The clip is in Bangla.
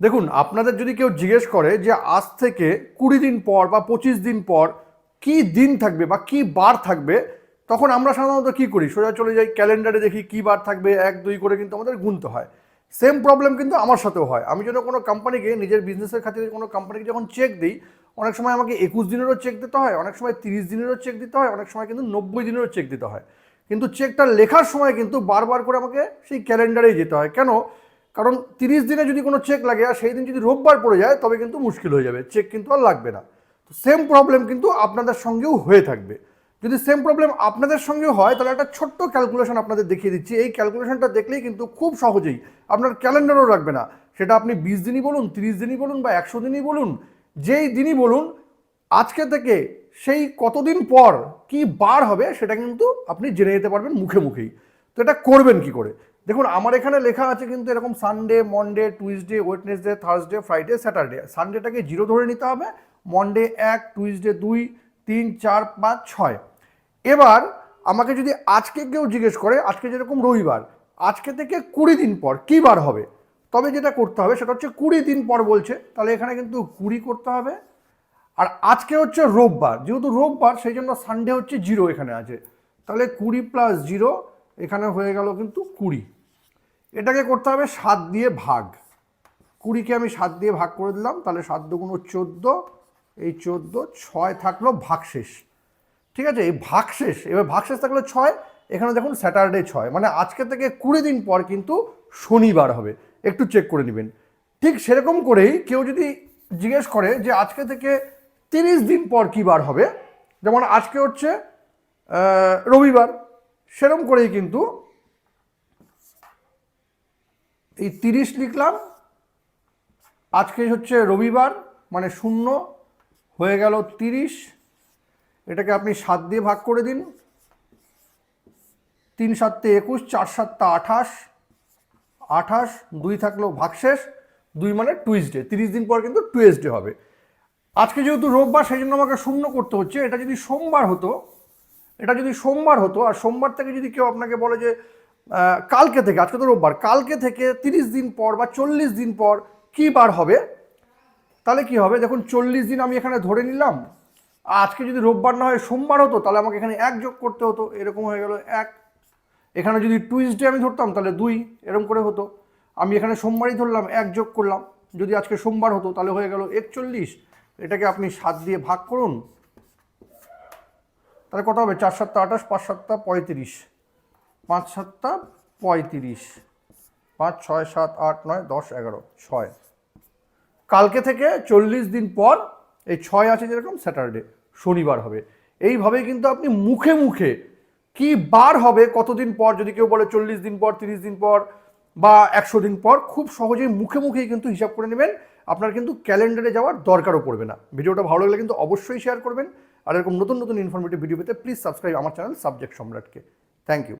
দেখুন, আপনাদের যদি কেউ জিজ্ঞেস করে যে আজ থেকে কুড়ি দিন পর বা পঁচিশ দিন পর কি দিন থাকবে বা কি বার থাকবে, তখন আমরা সাধারণত কি করি? সোজা চলে যাই, ক্যালেন্ডারে দেখি কি বার থাকবে, এক, দুই করে কিন্তু আমাদের গুনতে হয়। সেম প্রবলেম কিন্তু আমার সাথেও হয়। আমি যেন কোনো কোম্পানিকে নিজের বিজনেসের খাতিরে কোনো কোম্পানিকে যখন চেক দিই, অনেক সময় আমাকে একুশ দিনেরও চেক দিতে হয়, অনেক সময় তিরিশ দিনেরও চেক দিতে হয়, অনেক সময় কিন্তু নব্বই দিনেরও চেক দিতে হয়। কিন্তু চেকটা লেখার সময় কিন্তু বারবার করে আমাকে সেই ক্যালেন্ডারেই যেতে হয়। কেন? কারণ তিরিশ দিনে যদি কোনো চেক লাগে আর সেই দিন যদি রোববার পড়ে যায়, তবে কিন্তু মুশকিল হয়ে যাবে। চেক কিন্তু আর লাগবে না। তো সেম প্রবলেম কিন্তু আপনাদের সঙ্গেও হয়ে থাকবে। যদি সেম প্রবলেম আপনাদের সঙ্গে হয়, তাহলে একটা ছোট্ট ক্যালকুলেশন আপনাদের দেখিয়ে দিচ্ছি। এই ক্যালকুলেশনটা দেখলেই কিন্তু খুব সহজেই আপনার ক্যালেন্ডারও রাখবে না। সেটা আপনি বিশ দিনই বলুন, তিরিশ দিনই বলুন বা একশো দিনই বলুন, যেই দিনই বলুন, আজকে থেকে সেই কতদিন পর কি বার হবে, সেটা কিন্তু আপনি জেনে যেতে পারবেন মুখে মুখেই। তো এটা করবেন কি করে? দেখুন, আমার এখানে লেখা আছে কিন্তু এরকম Sunday Monday Tuesday Wednesday Thursday Friday Saturday সানডেটাকে zero ধরে নিতে হবে। মন্ডে এক টুইসডে দুই, তিন, চার, পাঁচ, ছয়। এবার আমাকে যদি আজকে কেউ জিজ্ঞেস করে, আজকে যেরকম রবিবার, আজকে থেকে কুড়ি দিন পর কী বার হবে? তবে যেটা করতে হবে সেটা হচ্ছে কুড়ি দিন পর বলছে, তাহলে এখানে কিন্তু কুড়ি করতে হবে। আর আজকে হচ্ছে রোববার, যেহেতু রোববার, সেই জন্য সানডে হচ্ছে জিরো এখানে আছে। তাহলে কুড়ি প্লাস জিরো এখানে হয়ে গেল কিন্তু কুড়ি। এটাকে করতে হবে সাত দিয়ে ভাগ। কুড়িকে আমি সাত দিয়ে ভাগ করে দিলাম, তাহলে সাত দুগুণ চোদ্দ, এই চোদ্দ ছয় থাকল ভাগশেষ। ঠিক আছে, এই ভাগশেষ, এবার ভাগশেষ থাকল ছয়, এখানে দেখুন স্যাটারডে ছয় মানে আজকে থেকে কুড়ি দিন পর কিন্তু শনিবার হবে। একটু চেক করে নেবেন। ঠিক সেরকম করেই কেউ যদি জিজ্ঞেস করে যে আজকে থেকে তিরিশ দিন পর কী বার হবে, যেমন আজকে হচ্ছে রবিবার। সেরকম করেই কিন্তু এই তিরিশ লিখলাম। আজকে হচ্ছে রবিবার মানে শূন্য হয়ে গেল তিরিশ। এটাকে আপনি সাত দিয়ে ভাগ করে দিন। তিন সাততে একুশ, চার সাতটা আঠাশ আঠাশ, দুই থাকল ভাগশেষ দুই মানে টুইসডে, তিরিশ দিন পর কিন্তু টুয়েসডে হবে। আজকে যেহেতু রোববার, সেই জন্য আমাকে শূন্য করতে হচ্ছে। এটা যদি সোমবার হতো এটা যদি সোমবার হতো, আর সোমবার থেকে যদি কেউ আপনাকে বলে যে কালকে থেকে, আজকে তো রোববার, কালকে থেকে তিরিশ দিন পর বা চল্লিশ দিন পর কী বার হবে? তাহলে কি হবে? দেখুন, চল্লিশ দিন আমি এখানে ধরে নিলাম। আজকে যদি রোববার না হয়, সোমবার হতো, তাহলে আমাকে এখানে এক যোগ করতে হতো, এরকম হয়ে গেল এক। এখানে যদি টুইসডে আমি ধরতাম, তাহলে দুই, এরকম করে হতো। আমি এখানে সোমবারই ধরলাম, এক যোগ করলাম। যদি আজকে সোমবার হতো, তাহলে হয়ে গেল একচল্লিশ। এটাকে আপনি সাত দিয়ে ভাগ করুন তাহলে কত হবে? চার সাতটা আঠাশ, পাঁচ সাতটা পঁয়ত্রিশ। পাঁচ সাতটা পঁয়ত্রিশ। পাঁচ, ছয়, সাত, আট, নয়, দশ, এগারো, ছয়। কালকে থেকে চল্লিশ দিন পর এই ছয় আছে যেরকম, স্যাটারডে, শনিবার হবে। এইভাবে কিন্তু আপনি মুখে মুখে কি বার হবে, কতদিন পর, যদি কেউ বলে চল্লিশ দিন পর, তিরিশ দিন পর বা একশো দিন পর, খুব সহজেই মুখে মুখেই কিন্তু হিসাব করে নেবেন। আপনার কিন্তু ক্যালেন্ডারে যাওয়ার দরকারও পড়বে না। ভিডিওটা ভালো লাগলে কিন্তু অবশ্যই শেয়ার করবেন। আর এরকম নতুন নতুন ইনফরমেটিভ ভিডিও পেতে প্লিজ সাবস্ক্রাইব আমার চ্যানেল সাবজেক্ট সম্রাটকে। Thank you